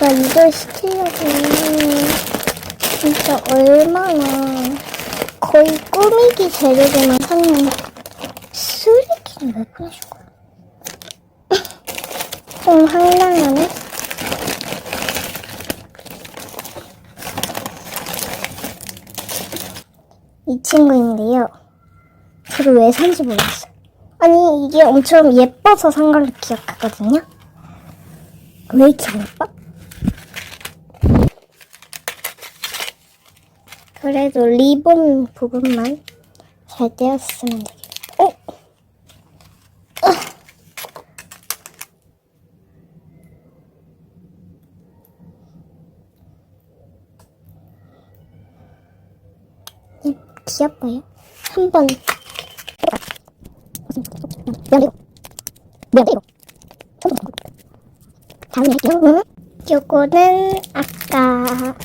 제가 이걸 시키려고 진짜 얼마나 거의 꾸미기 재료들만 샀는데 쓰레기는 왜 보내신 거야? 좀 황당하네. 이 친구인데요. 저를 왜 산지 몰랐어요. 아니 이게 엄청 예뻐서 산 걸로 기억하거든요. 왜 이렇게 안 예뻐? 그래도 리본 부분만 잘 떼었으면 되겠다. 어? 음, 귀엽어요. 한번 미안해 미안해 다음에. 요거는 아까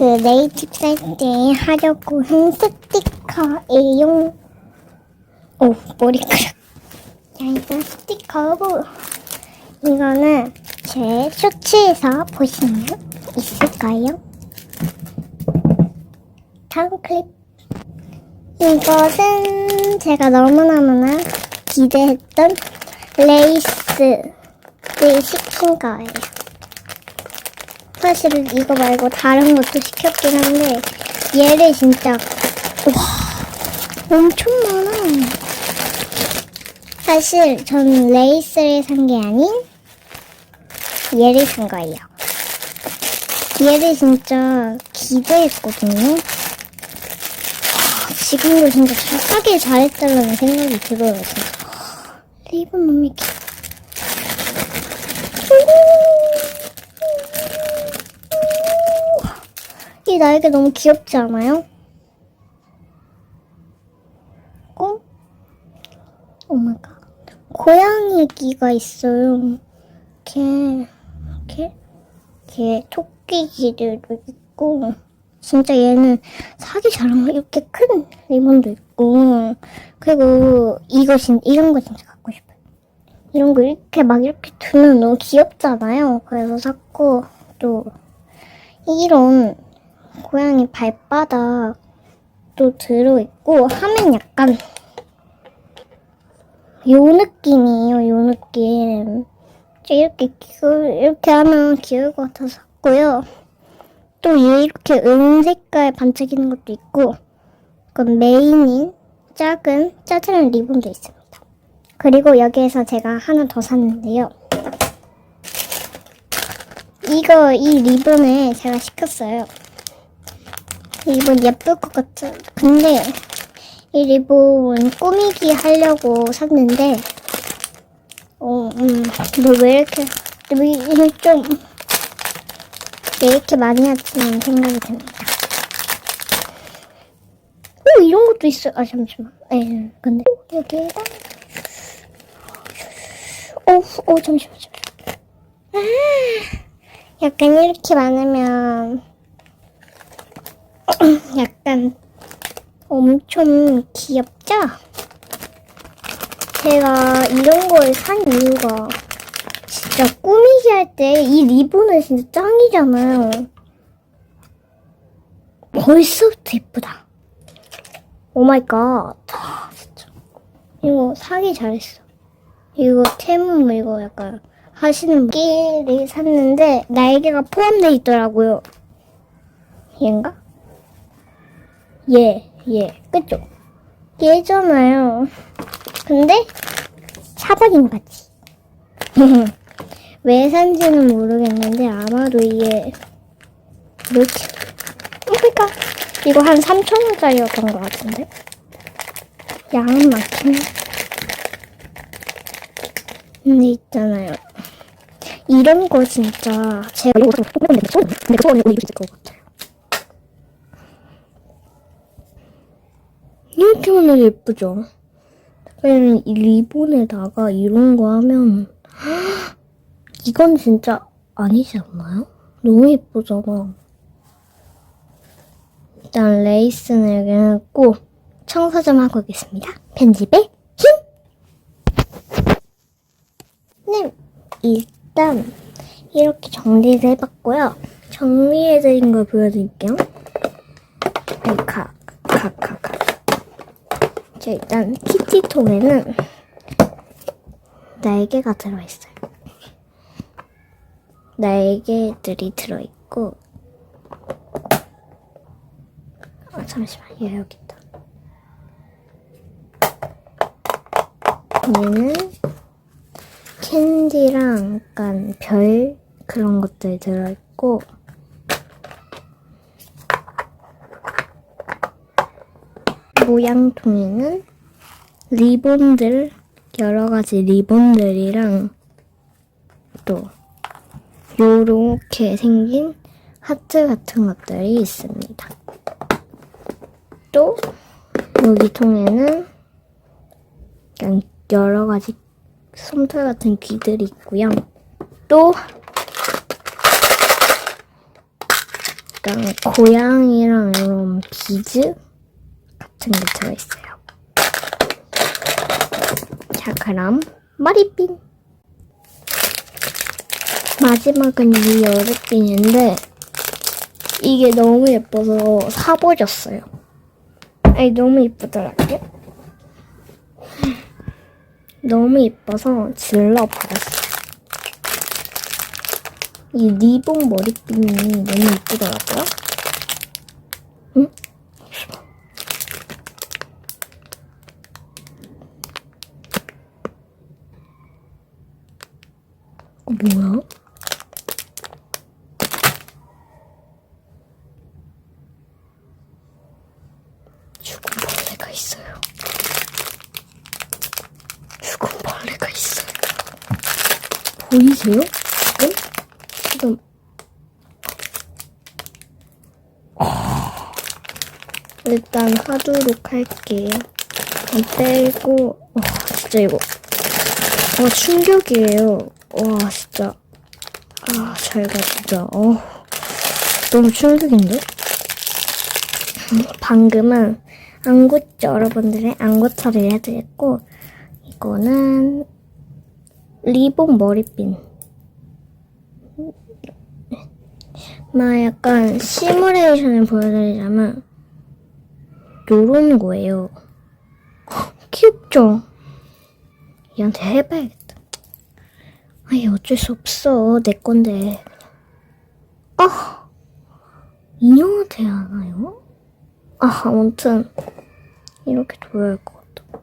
그 네이티브 살때 하려고 한 스티커예요. 오 머리카락. 자 이거 스티커고 이거는 제 쇼츠에서 보시면 있을 거예요. 다음 클립. 이것은 제가 너무너무나 기대했던 레이스를 시킨 거예요. 사실 이거 말고 다른 것도 시켰긴 한데 얘를 진짜 와 엄청 많아. 사실 전 레이스를 산 게 아닌 얘를 산 거예요. 얘를 진짜 기대했거든요. 지금도 진짜 잘 싸게 잘했다는 생각이 들어요, 진짜. 리본 너무 귀 이 날개 너무 귀엽지 않아요? 어? 오마이갓. 고양이 귀가 있어요. 개, 개, 개 토끼 귀들도 있고. 진짜 얘는 사기 잘한 거 이렇게 큰 리본도 있고 그리고 이거 진 이런 거 진짜 갖고 싶어요. 이런 거 이렇게 막 이렇게 두면 너무 귀엽잖아요. 그래서 샀고 또 이런 고양이 발바닥도 들어있고 하면 약간 요 느낌이에요. 요 느낌. 이렇게 귀- 이렇게 하면 귀여울 것 같아서 샀고요. 또 이렇게 은 색깔 반짝이는 것도 있고 그건 메인인 작은 짜잘한 리본도 있습니다. 그리고 여기에서 제가 하나 더 샀는데요. 이거 이 리본을 제가 시켰어요. 이 리본 예쁠 것 같아. 근데 이 리본 꾸미기 하려고 샀는데 어, 음, 뭐왜 이렇게 왜 좀. 왜 이렇게 많이 하지는 생각이 듭니다. 오, 이런 것도 있어요. 아, 잠시만. 에, 근데, 여기에다. 오, 오, 잠시만, 잠시만. 아, 약간 이렇게 많으면, 약간 엄청 귀엽죠? 제가 이런 걸 산 이유가 진짜 꾸미기 할 때 이 리본은 진짜 짱이잖아요. 벌써부터 예쁘다. 오 마이갓. 아, 진짜. 이거 사기 잘했어. 이거 테무 이거 약간 하시는 끼를 샀는데 날개가 포함되어 있더라고요. 얘인가? 얘, 얘. 그쵸? 얘잖아요. 근데 사버린 거지. 왜 산지는 모르겠는데 아마도 이게 이렇게 그러니까 이거 한 3,000원짜리였던 것 같은데 양은 많긴 해 근데 있잖아요 이런 거 진짜 제가 이거 근데 그거 오늘 입을 것 같아 이렇게만 해도 예쁘죠 왜냐면 이 리본에다가 이런 거 하면 이건 진짜 아니지 않나요? 너무 예쁘잖아. 일단 레이스는 했고 청소 좀 하고 오겠습니다. 편집에 힘! 네, 일단 이렇게 정리를 해봤고요. 정리해드린 걸 보여드릴게요. 아이, 가, 가, 가, 가. 자, 일단 키티통에는 날개가 들어있어요. 날개들이 들어있고, 아, 잠시만, 얘 여기 있다. 얘는 캔디랑 약간 별 그런 것들 들어있고 모양통에는 리본들 여러 가지 리본들이랑 또 요렇게 생긴 하트 같은 것들이 있습니다. 또 여기 통에는 그냥 여러 가지 솜털 같은 귀들이 있고요. 또 약간 고양이랑 이런 비즈 게 들어있어요. 자, 그럼 머리핀. 마지막은 이 여름핀인데 이게 너무 예뻐서 사버렸어요. 아니 너무 예쁘더라고요. 너무 예뻐서 질러버렸어요. 이 리본 머리핀이 너무 예쁘더라고요. 뭐야? 벌레가 있어요. 보이세요? 지금? 지금. 일단 하도록 할게요. 이 빼고, 와, 진짜 이거. 와, 충격이에요. 와, 진짜. 아, 잘가, 진짜. 어, 너무 충격인데? 방금은 안구 여러분들의 처리를 해드렸고 이거는 리본 머리핀 막 약간 시뮬레이션을 보여드리자면 요런 거예요 귀엽죠? 얘한테 해봐야겠다 아니 어쩔 수 없어 내 건데 아 인형한테 하나요? 아, 아무튼 이렇게 둬야 할 것 같아.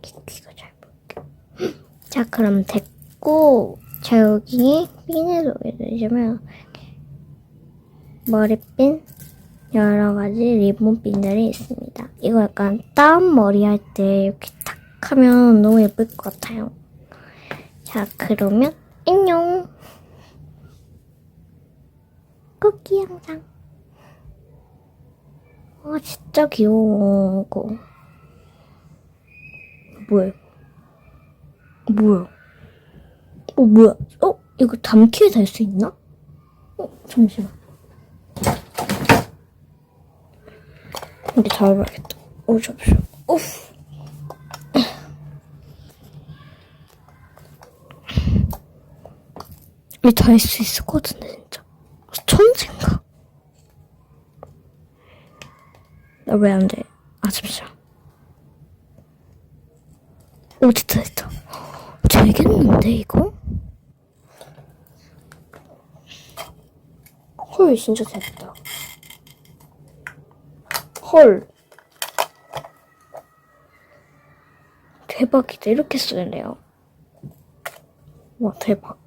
키티가 잘 보일게. 자, 그럼 됐고 자 여기 핀을 보여드리자면 머리핀 여러 가지 리본핀들이 있습니다. 이거 약간 다운 머리 할 때 이렇게 탁 하면 너무 예쁠 것 같아요. 자, 그러면 안녕. 쿠키 영상. 아 진짜 귀여워 이거. 뭐야 뭐야? 어 뭐야? 어 이거 담키에 달 수 있나? 어 잠시만. 근데 잘 봐야겠다. 어 잠시만. 오프 이달 수 있을 것 같은데 진짜 천재인가 나 왜 안 돼? 아, 잠시만. 오, 됐다, 됐다. 되겠는데, 이거? 헐, 진짜 됐다. 헐. 대박이다. 이렇게 쓰네요. 와, 대박.